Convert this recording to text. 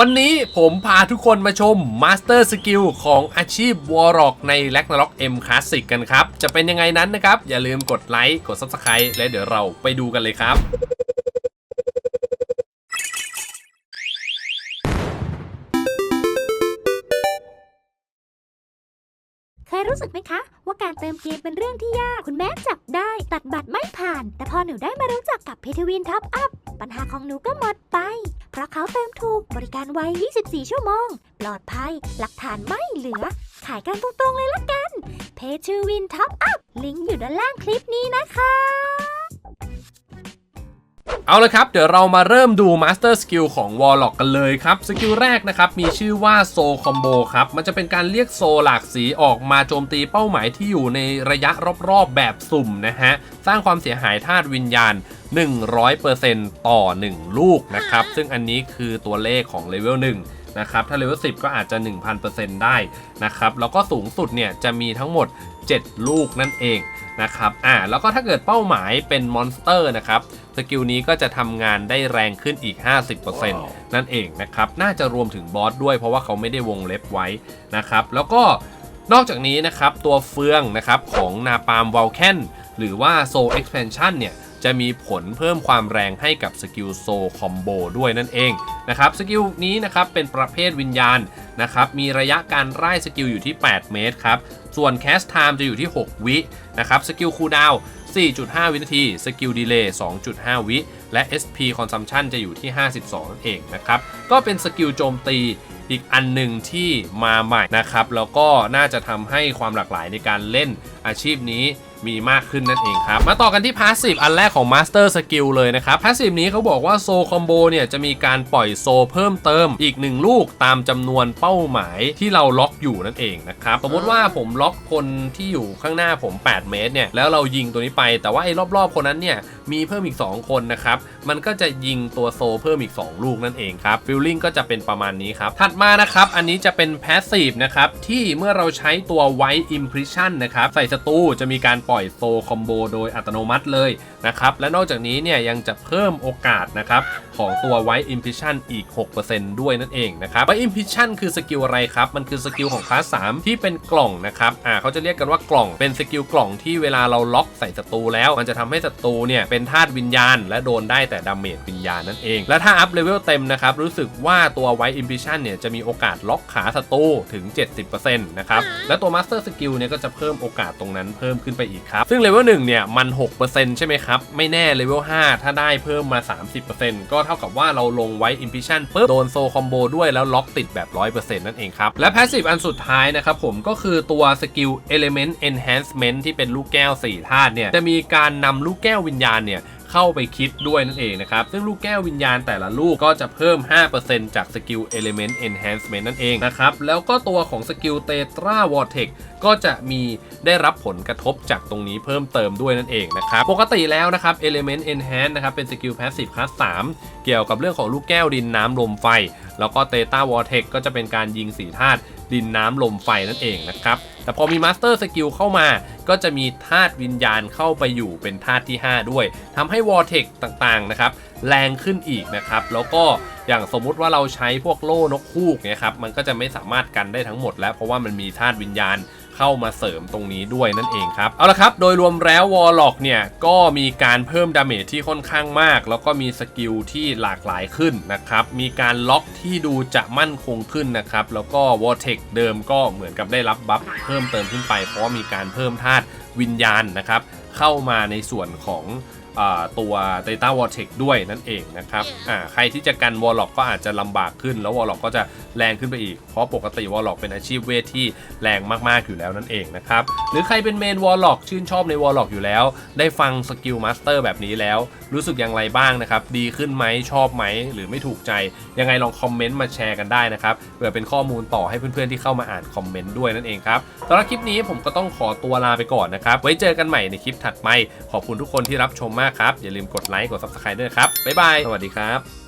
วันนี้ผมพาทุกคนมาชม Master Skill ของอาชีพ Warlock ใน Ragnarok M Classic กันครับ จะเป็นยังไงนั้นนะครับ อย่าลืมกดไลค์ กด Subscribe และเดี๋ยวเราไปดูกันเลยครับเคยรู้สึกไหมคะ ว่าการเติมเกมเป็นเรื่องที่ยาก คุณแม่จับได้ตัดบัตรไม่ผ่าน แต่พอหนูได้มารู้จักกับพีทวินท็อปอัพปัญหาของหนูก็หมดไป เพราะเขาเติมถูกบริการไว 24 ชั่วโมง ปลอดภัย หลักฐานไม่เหลือ ขายกันตรงๆเลยละกัน เพทวินท็อปอัพ ลิงก์อยู่ด้านล่างคลิปนี้นะคะเอาละครับ เดี๋ยวเรามาเริ่มดู Master Skill ของ Warlock กันเลยครับ สกิลแรกนะครับ มีชื่อว่า Soul Combo ครับ มันจะเป็นการเรียกโซหลากสีออกมาโจมตีเป้าหมายที่อยู่ในระยะรอบๆแบบสุ่มนะฮะ สร้างความเสียหายธาตุวิญญาณ 100%ต่อ 1 ลูกนะครับ ซึ่งอันนี้คือตัวเลขของเลเวล1นะครับ ถ้าเลเวล10 ก็อาจจะ 1,000%ได้นะครับ แล้วก็สูงสุดเนี่ยจะมีทั้งหมด 7 ลูกนั่นเองนะครับ อ่า แล้วก็ถ้าเกิดเป้าหมายเป็นมอนสเตอร์นะครับ สกิลนี้ก็จะทำงานได้แรงขึ้นอีก 50%นั่นเองนะครับ น่าจะรวมถึงบอสด้วยเพราะว่าเขาไม่ได้วงเล็บไว้นะครับ แล้วก็นอกจากนี้นะครับตัวเฟืองนะครับของนาปาล์มวอลแคนหรือว่า Soul Expansion เนี่ย จะมีผลเพิ่มความแรงให้กับสกิลโซคอมโบด้วยนั่นเองนะครับสกิลนี้นะครับเป็นประเภทวิญญาณนะครับมีระยะการไล่สกิลอยู่ที่ 8 เมตรครับส่วนแคสไทม์จะอยู่ที่ 6 วินะครับสกิลคูลดาวน4.5 วินาที สกิลดีเลย์ 2.5 วิ และ SP Consumption จะอยู่ที่ 52 เองนะครับ ก็เป็นสกิลโจมตีอีกอันหนึ่งที่มาใหม่นะครับ แล้วก็น่าจะทำให้ความหลากหลายในการเล่นอาชีพนี้ มีมากขึ้นนั่นเองครับ มาต่อกันที่ Passive อันแรกของ Master Skill เลยนะครับ Passive นี้เขาบอกว่าโซคอมโบเนี่ยจะมีการปล่อยโซเพิ่มเติมอีก 1 ลูกตามจำนวนเป้าหมายที่เราล็อกอยู่นั่นเองนะครับสมมติว่าผมล็อกคนที่อยู่ข้างหน้าผม 8 เมตรเนี่ยแล้วเรายิงตัวนี้ไป แต่ว่าไอ้รอบๆ คนนั้นเนี่ยมีเพิ่มอีก 2 คนนะครับมันก็จะยิงตัวโซเพิ่มอีก 2 ลูกนั่นเองครับฟิลลิ่งก็จะเป็นประมาณนี้ครับถัดมานะครับอันนี้จะเป็น Passive นะครับที่เมื่อเราใช้ตัว White Impression นะครับใส่ศัตรูจะมีการปล่อยโซคอมโบโดยอัตโนมัติเลยนะครับและนอกจากนี้เนี่ยยังจะเพิ่มโอกาสนะครับของตัว White Impression อีก 6%ด้วยนั่นเองนะครับ White Impression คือสกิลอะไรครับ มันคือสกิลของคลาส3ที่เป็นกล่องนะครับอ่าเขาจะเรียกกันว่ากล่องเป็นสกิลกล่องที่เวลาเราล็อกใส่ศัตรูแล้ว มันจะทำให้ศัตรูเนี่ยเป็นธาตุวิญญาณ และโดนได้แต่ดาเมจวิญญาณนั่นเอง และถ้าอัพเลเวลเต็มนะครับรู้สึกว่าตัว White Impression เนี่ยจะมีโอกาสล็อกขาศัตรูถึง 70%นะครับและตัว Master Skill เนี่ยก็จะเพิ่มโอกาสตรงนั้นเพิ่มขึ้นไปอีกครับ ซึ่งเลเวล1เนี่ยมัน 6%ใช่ไหมครับ ไม่แน่เลเวล5ถ้าได้เพิ่มมา 30%ก็เท่ากับว่าเราลงไว้ Impression ปุ๊บโดนโซคอมโบด้วยแล้วล็อกติดแบบ 100%นั่นเองครับ และ Passive อันสุดท้ายนะครับผมก็คือตัวสกิล Element Enhancement ที่เป็นลูกแก้ว 4 ธาตุเนี่ยจะมีการนำลูกแก้ววิญญาณเนี่ย เข้าไปคิดด้วยนั่นเองนะครับ ซึ่งลูกแก้ววิญญาณแต่ละลูกก็จะเพิ่ม 5%จากสกิล Element Enhancement นั่นเองนะครับ แล้วก็ตัวของสกิล Tetra Vortex ก็จะมีได้รับผลกระทบจากตรงนี้เพิ่มเติมด้วยนั่นเองนะครับ ปกติแล้วนะครับ Element Enhance นะครับเป็นสกิล Passive คลาส3เกี่ยวกับเรื่องของลูกแก้วดินน้ำลมไฟ แล้วก็ Theta Vortex ก็จะเป็นการยิงสีธาตุดินน้ำลมไฟนั่นเองนะครับ แต่พอมีมาสเตอร์สกิลเข้ามา ก็จะมีธาตุวิญญาณเข้าไปอยู่เป็นธาตุที่ 5 ด้วยทำให้วอร์เทคต่างๆนะครับแรงขึ้นอีกนะครับแล้วก็อย่างสมมุติว่าเราใช้พวกโล่นกฮูกเนี่ยครับมันก็จะไม่สามารถกันได้ทั้งหมด แล้วเพราะว่ามันมีธาตุวิญญาณเข้ามาเสริมตรงนี้ด้วยนั่นเองครับเอาละครับโดยรวมแล้ววอลล็อกเนี่ยก็มีการเพิ่มดาเมจที่ค่อนข้างมาก แล้วก็มีสกิลที่หลากหลายขึ้นนะครับมีการล็อกที่ดูจะมั่นคงขึ้นนะครับแล้วก็วอลเทคเดิมก็เหมือนกับได้รับบัฟเพิ่มเติมขึ้นไป เพราะมีการเพิ่มธาตุวิญญาณนะครับเข้ามาในส่วนของ ตัว Data Vortex ด้วยนั่นเองนะครับอ่าใครที่จะกัน Warlock ก็อาจจะลำบากขึ้น แล้ว Warlock ก็จะแรงขึ้นไปอีก เพราะปกติ Warlock เป็นอาชีพเวทที่แรงมากๆอยู่แล้วนั่นเองนะครับ หรือใครเป็นเมน Warlock ชื่นชอบใน Warlock อยู่แล้ว ได้ฟังสกิลมาสเตอร์แบบนี้แล้ว รู้สึกอย่างไรบ้างนะครับ ดีขึ้นไหมชอบไหม หรือไม่ถูกใจ ยังไงลองคอมเมนต์มาแชร์กันได้นะครับเพื่อเป็นข้อมูลต่อให้เพื่อนๆที่เข้ามาอ่านคอมเมนต์ด้วยนั่นเองครับสำหรับคลิปนี้ผมก็ต้องขอตัวลาไปก่อนนะครับไว้เจอกันใหม่ในคลิปถัดไปขอบคุณทุกคนที่รับชมมากครับอย่าลืมกดไลค์กด subscribe ด้วยครับบ๊ายบายสวัสดีครับ